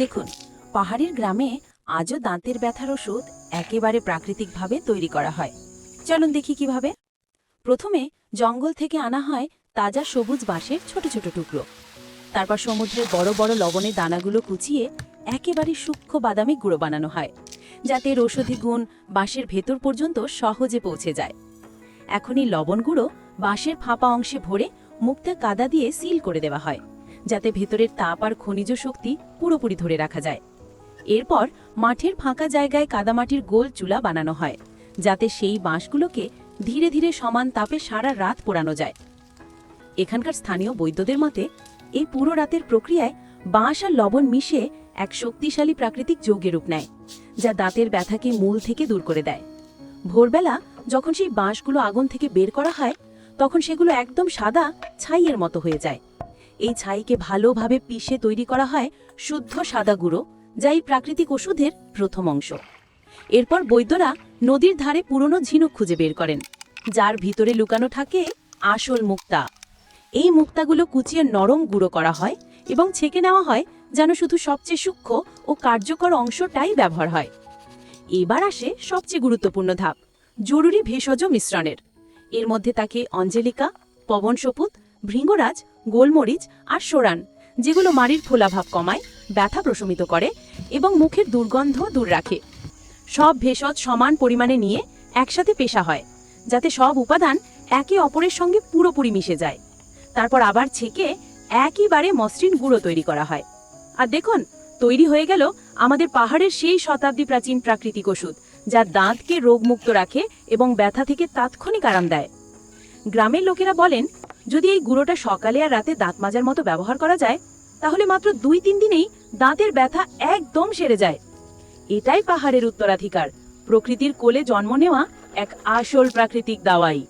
দেখুন, পাহাড়ের গ্রামে আজও দাঁতের ব্যথার ওষুধ একেবারে প্রাকৃতিকভাবে তৈরি করা হয়। চলুন দেখি কীভাবে। প্রথমে জঙ্গল থেকে আনা হয় তাজা সবুজ বাঁশের ছোট ছোট টুকরো। তারপর সমুদ্রের বড় বড় লবণের দানাগুলো কুচিয়ে একেবারে সূক্ষ্ম বাদামি গুঁড়ো বানানো হয়, যাতে এর ঔষধি গুণ বাঁশের ভেতর পর্যন্ত সহজে পৌঁছে যায়। এখন এই লবণ গুঁড়ো বাঁশের ফাঁপা অংশে ভরে মুখটা কাদা দিয়ে সিল করে দেওয়া হয়। যাতে ভেতরের তাপ আর খনিজ শক্তি পুরোপুরি ধরে রাখা যায়। এরপর মাঠের ফাঁকা জায়গায় কাদামাটির গোল চুলা বানানো হয়, যাতে সেই বাঁশগুলোকে ধীরে ধীরে সমান তাপে সারা রাত পোড়ানো যায়। এখানকার স্থানীয় বৈদ্যদের মতে এই পুরো রাতের প্রক্রিয়ায় বাঁশ আর লবণ মিশে এক শক্তিশালী প্রাকৃতিক যৌগের রূপ নেয়, যা দাঁতের ব্যথাকে মূল থেকে দূর করে দেয়। ভোরবেলা যখন সেই বাঁশগুলো আগুন থেকে বের করা হয়, তখন সেগুলো একদম সাদা ছাইয়ের মতো হয়ে যায়। এই ছাইকে ভালোভাবে পিষে তৈরি করা হয় শুদ্ধ সাদা গুঁড়ো, যা এই প্রাকৃতিক ওষুধের প্রথম অংশ। এরপর বৈদ্যরা নদীর ধারে পুরনো ঝিনুক খুঁজে বের করেন, যার ভিতরে লুকানো থাকে আসল মুক্তা। এই মুক্তাগুলো কুচিয়ে নরম গুঁড়ো করা হয় এবং ছেঁকে নেওয়া হয় যেন শুধু সবচেয়ে সূক্ষ্ম ও কার্যকর অংশটাই ব্যবহার হয়। এবার আসে সবচেয়ে গুরুত্বপূর্ণ ধাপ, জরুরি ভেষজ মিশ্রণের। এর মধ্যে তাকে অঞ্জলিকা পবন সপুত ভৃঙ্গরাজ গোলমরিচ আর সোরান, যেগুলো মাড়ির ফোলাভাব কমায়, ব্যথা প্রশমিত করে এবং মুখের দুর্গন্ধ দূর রাখে। সব ভেষজ সমান পরিমাণে নিয়ে একসাথে পেশা হয়, যাতে সব উপাদান একে অপরের সঙ্গে পুরোপুরি মিশে যায়। তারপর আবার ছেঁকে একইবারে মসৃণ গুঁড়ো তৈরি করা হয়। আর দেখুন, তৈরি হয়ে গেল আমাদের পাহাড়ের সেই শতাব্দী প্রাচীন প্রাকৃতিক ওষুধ, যা দাঁতকে রোগমুক্ত রাখে এবং ব্যথা থেকে তাৎক্ষণিক আরাম দেয়। গ্রামের লোকেরা বলেন যদি এই গুঁড়োটা সকালে আর রাতে দাঁত মাজার মতো ব্যবহার করা যায়, তাহলে মাত্র দুই তিন দিনেই দাঁতের ব্যথা একদম সেরে যায়। এটাই পাহাড়ের উত্তরাধিকার। প্রকৃতির কোলে জন্ম নেওয়া এক আসল প্রাকৃতিক দাওয়াই।